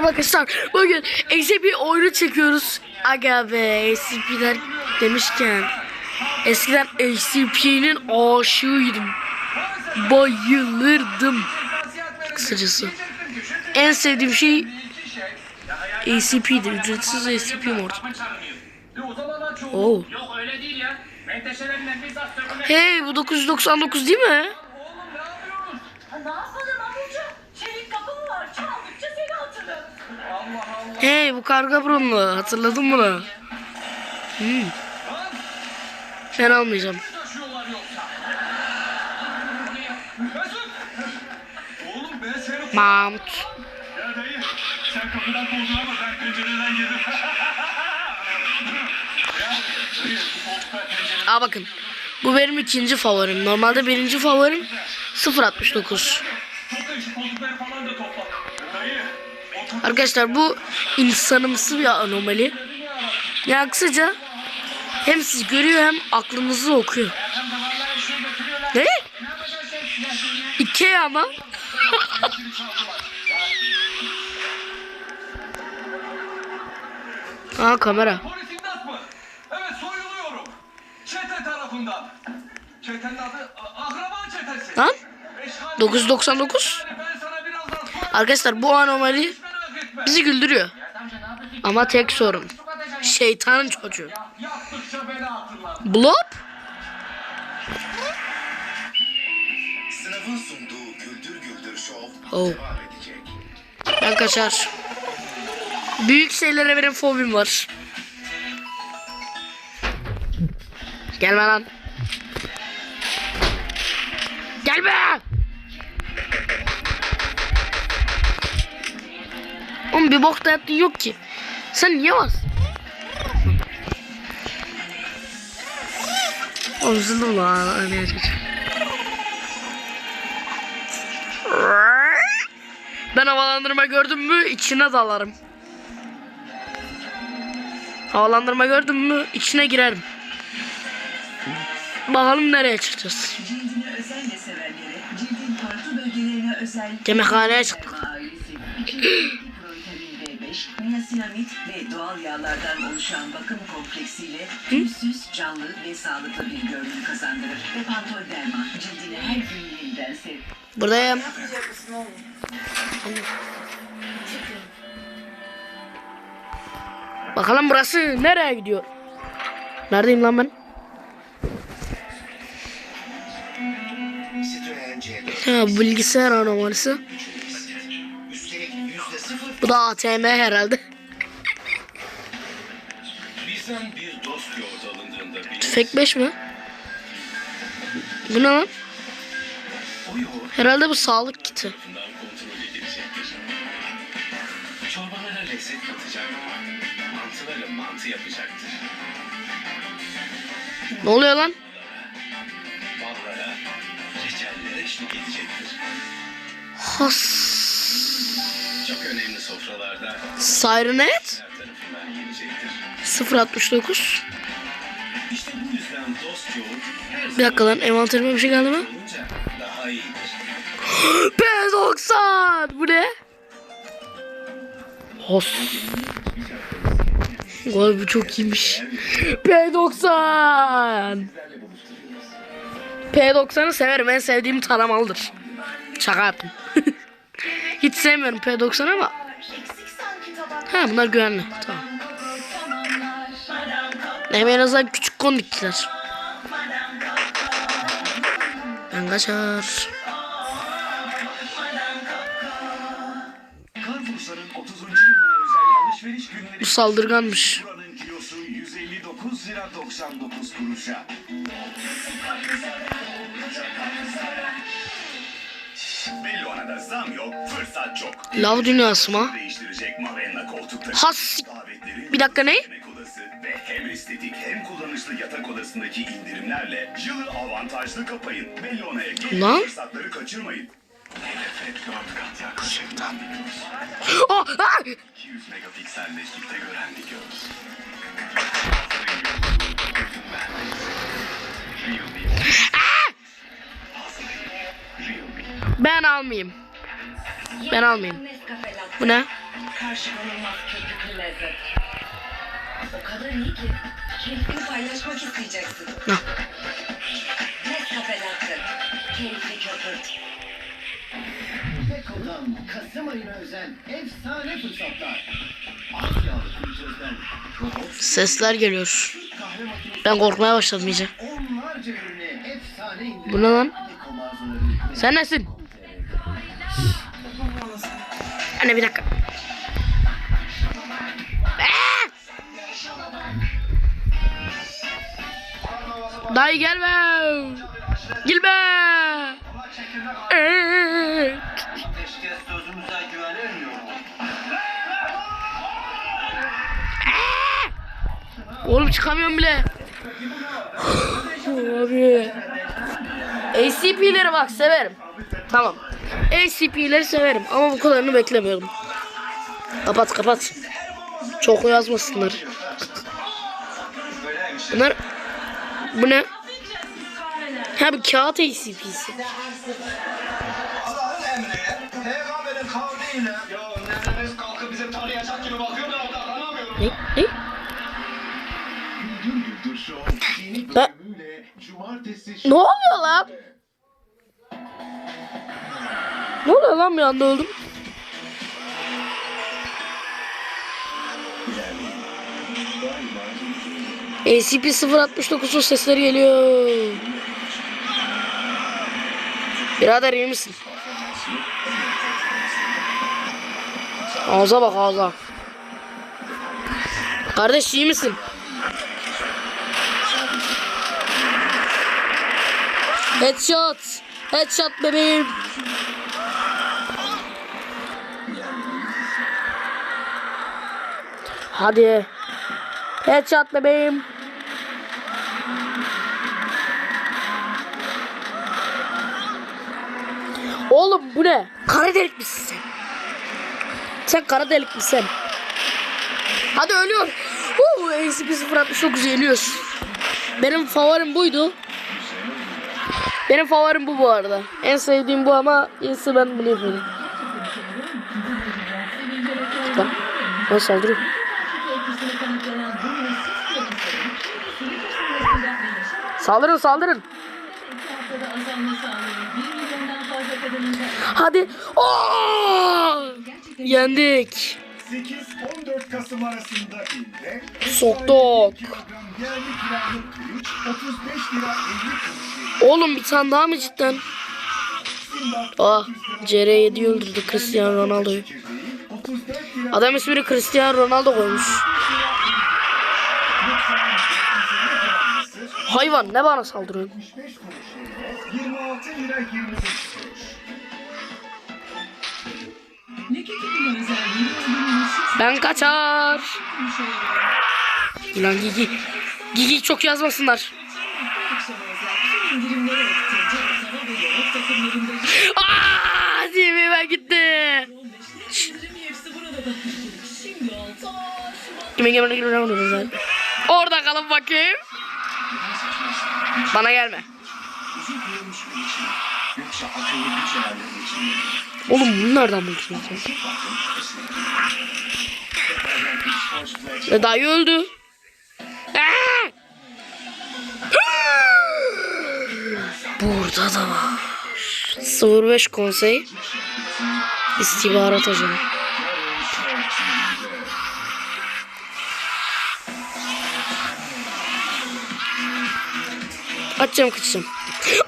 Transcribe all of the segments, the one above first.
merhaba arkadaşlar. Bugün SCP oyunu çekiyoruz. Aga be SCP'ler demişken. Eskiden SCP'nin aşığıydım. Bayılırdım. Kısacası. En sevdiğim şey ACP'di. Ücretsiz ACP bizzat sürgüne... Hey bu 999 değil mi? Bu karga burunlu. Hatırladın bunu? Hmm. Ben almayacağım. Mount. Sen. Aa bakın. Bu benim ikinci favorim. Normalde birinci favorim 069. Topla şu koltukları falan da topla. Arkadaşlar bu insanımsı bir anomali. Ya kısaca hem siz görüyor hem aklınızı okuyor. Ne? Ikea ama. Aa kamera. Lan Eşkal- 999. Yani ben sana birazdan sorarım. Arkadaşlar bu anomali. Bizi güldürüyor. Ama tek sorun. Şeytanın çocuğu. Blob? Sınavın sunduğu Güldür Güldür Show Oh. Ben kaçar. Büyük şeylere benim fobim var. Gelme lan. Gelme. Oğlum bir bok da yaptığın yok ki. Sen niye vas? Oğlum lan. Anneye çocuk. Ben havalandırma gördüm mü içine dalarım. Havalandırma gördüm mü içine girerim. Bakalım nereye çıkacağız. Yemekhaneye çıktık. niasinamid ve doğal yağlardan oluşan bakım kompleksiyle pürüzsüz, canlı ve sağlıklı bir görünüm kazandırır. Ve Pantol Derma, cildini her gün yeniden sev. Buradayım. Bakalım burası nereye gidiyor? Neredeyim lan ben? Citroen C4 Ha, bilgisayar anomalisi. Bu da ATM herhalde. Tüfek 5 mi? Bu ne lan? Herhalde bu sağlık kiti. Çorbalara lezzet katacak. Mantılarla mantı yapacaktır. Ne oluyor lan? Ballara, reçellere eşlik edecektir. Has. Çok önemli sofralarda Sirenet her tarafından yenecektir. 069. İşte bu yüzden dost yoğurt her Bir dakika lan envanterime bir şey geldi mi? zaman olunca daha iyidir. P90 bu ne? Has. Vay bu çok iyiymiş. P90. P90'ı severim. En sevdiğim taramalıdır. Şaka yaptım. Hiç sevmiyorum P90 ama. Ha bunlar güvenli. Tamam. En azından küçük kondiktiler. Ben kaçar. Carrefour'ların 30. yılına özel alışveriş günleri Bu saldırganmış. Bellona'da zam yok, fırsat çok. Lav dünyası mı? Değiştirecek Mavenna koltukları. Has. Bir dakika ne? ve hem estetik hem kullanışlı yatak odasındaki indirimlerle yılı avantajlı kapayın. Bellona'ya gelin Lan. fırsatları kaçırmayın. Hedefe 4 kat göz. Oh, ah! 200 megapikselleştikte gören bir göz. Ben almayayım. Ben almayayım. Bu ne? O kadar iyi ki keyfini paylaşmak isteyeceksin. Nescafe Latte. Keyifli köpürt. Beko'dan Kasım ayına özel efsane fırsatlar. Asyalı kültürden robot Sesler geliyor. Ben korkmaya başladım iyice. onlarca ürüne efsane indirim. Bu ne lan? Sen nesin? Anne bir dakika. Aa! Dayı gelme. Gelme. Sözümüze güvenemiyorum. Oğlum çıkamıyorum bile. Abi. ACP'leri bak severim. Tamam. ACP'leri severim ama bu kadarını beklemiyordum. Kapat kapat. Çok yazmasınlar. Bunlar bu ne? Ha bir kağıt odaklanamıyorum. Ne? Ne? Ha? Ne oluyor lan? Ne oluyor lan bir anda öldüm? ACP-069'un sesleri geliyor. Birader iyi misin? Ağza bak ağza. Kardeş iyi misin? Headshot. Headshot bebeğim. Hadi. Headshot bebeğim. Oğlum bu ne? Kara delik misin sen? Sen kara delik misin? Hadi ölüyor. Uuu ACP-069 yeniyoruz. Benim favorim buydu. Benim favorim bu bu arada. En sevdiğim bu ama iyisi ben bunu yapıyorum. Bak. Ben saldırıyorum. Saldırın saldırın. Hadi. Oo! Yendik. 8-14 Kasım arasında inde Soktuk. kilogram yerli kiralık pirinç 35 lira 50 kuruş. Oğlum bir tane daha mı cidden? Ah, CR7'yi öldürdü Cristiano Ronaldo'yu. 34 lira Adam ismini Cristiano Ronaldo koymuş. Hayvan ne bana saldırıyorsun? 75 kuruş yerine 26 lira 25 kuruş. Ben kaçar. Lan Gigi. Gigi çok yazmasınlar. Aaa TV'me gitti. 15 lira indirim hepsi burada da. Şimdi altı Şubat. Kime gelmene girmem Orada kalın bakayım. Bana gelme. Oğlum bunu nereden buldun sen? E, dayı öldü. Burada da var. 05 konsey. İstihbarat ajanı. Açacağım kaçacağım.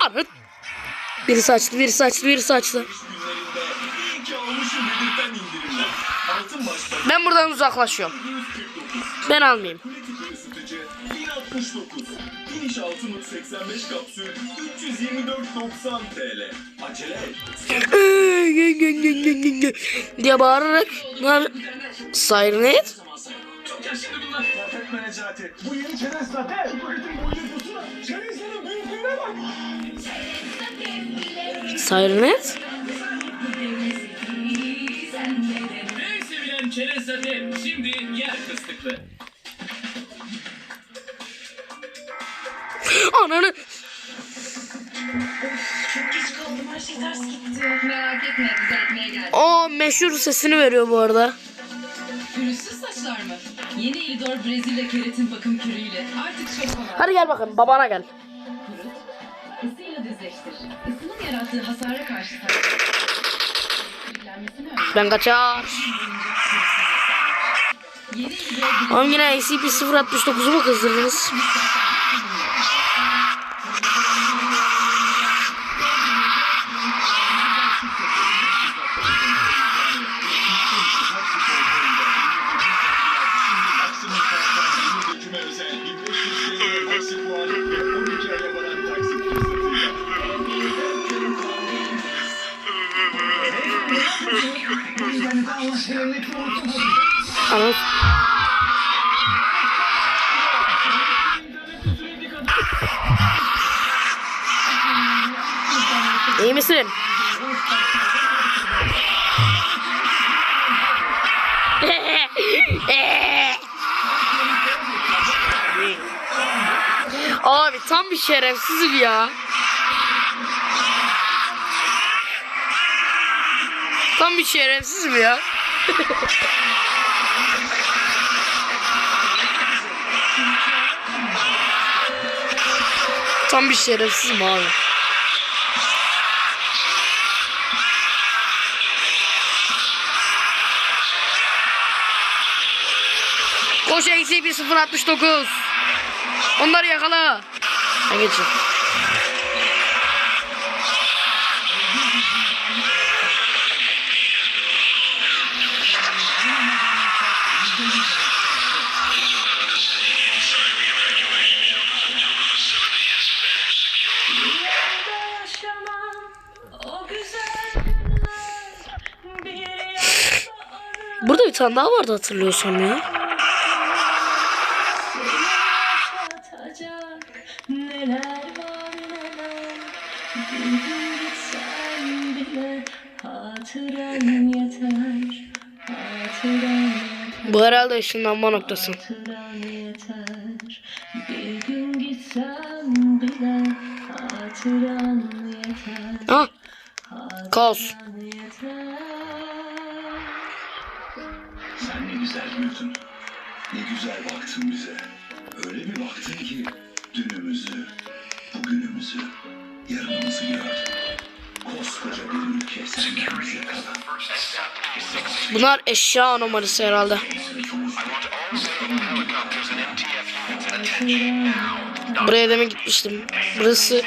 Anı. Birisi açtı, birisi açtı, birisi açtı. Ben buradan uzaklaşıyorum. Ben almayayım. ısıtıcı 1069. Finish Ultimate 85 kapsül 324.90 TL. Acele et. diye bağırarak Head? Laf etme Necati. Bu yeni çerez zaten. Tüketimin boyutusuna. Çerezlerin Head? En sevilen çerez zaten şimdi yer fıstıklı. Ananı. Çok geç kaldım her şey ters gitti. Merak etme düzeltmeye geldim. O meşhur sesini veriyor bu arada. Pürüzsüz saçlar mı? Yeni Ilidor Brezilya keratin bakım kürüyle artık çok kolay. Hadi gel bakalım babana gel. Yarattığı hasara karşı. Ben kaçar. Oğlum yine ACP 069'u mu kızdırdınız? Anam. İyi misin? Abi tam bir şerefsizim ya. Tam bir şerefsizim ya. Tam bir şerefsizim abi. Koş eksi 069. Onları yakala. Ben geçeyim. Tane daha vardı hatırlıyorsam ya. Bu herhalde ışınlanma noktası. Ah. Kaos. Ne güzel baktın bize. Öyle bir baktın ki dünümüzü, bugünümüzü, yarınımızı gördün. Koskoca bir ülke bize kalan. Bunlar eşya anomalisi herhalde. Buraya demin gitmiştim. Burası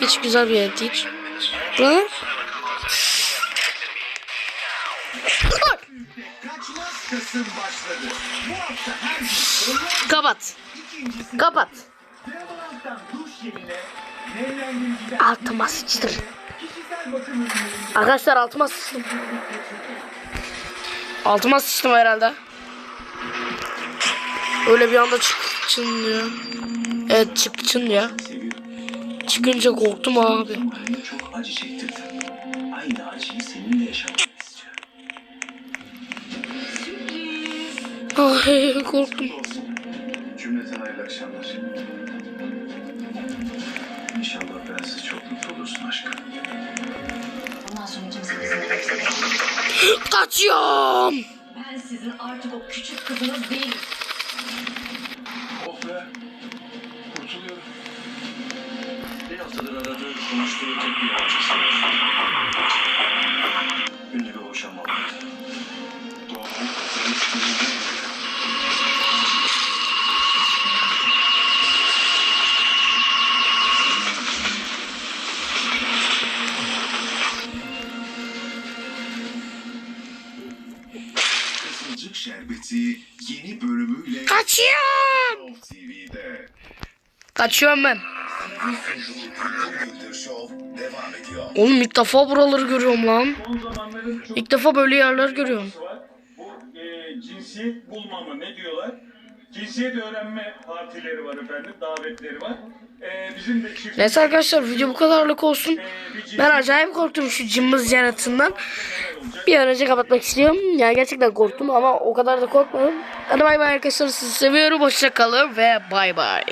hiç güzel bir yer değil. Burası... Kaçmaz Kasım başladı. Kapat. Kapat. Altıma sıçtım. Arkadaşlar altıma sıçtım. Altıma sıçtım herhalde. Öyle bir anda çık çın diyor. Evet çık çın ya. Çıkınca korktum abi. Ay korktum. Kaçıyorum. Ben sizin artık o küçük kızınız değilim. Oh be. Kurtuluyorum. Bir haftadır aradığı, konuştuğu tek bir yabancısı Kaçıyorum ben. Oğlum ilk defa buraları görüyorum lan. İlk defa böyle yerler görüyorum. e, cinsiyet bulma mı ne diyorlar? Cinsiyet öğrenme partileri var efendim, davetleri var. E, bizim de çift... Neyse arkadaşlar video bu kadarlık olsun. e, Ben acayip korktum şu cımbız yaratığından. Bir an önce kapatmak istiyorum. Yani gerçekten korktum ama o kadar da korkmadım. Hadi bay bay arkadaşlar sizi seviyorum. Hoşça kalın ve bay bay.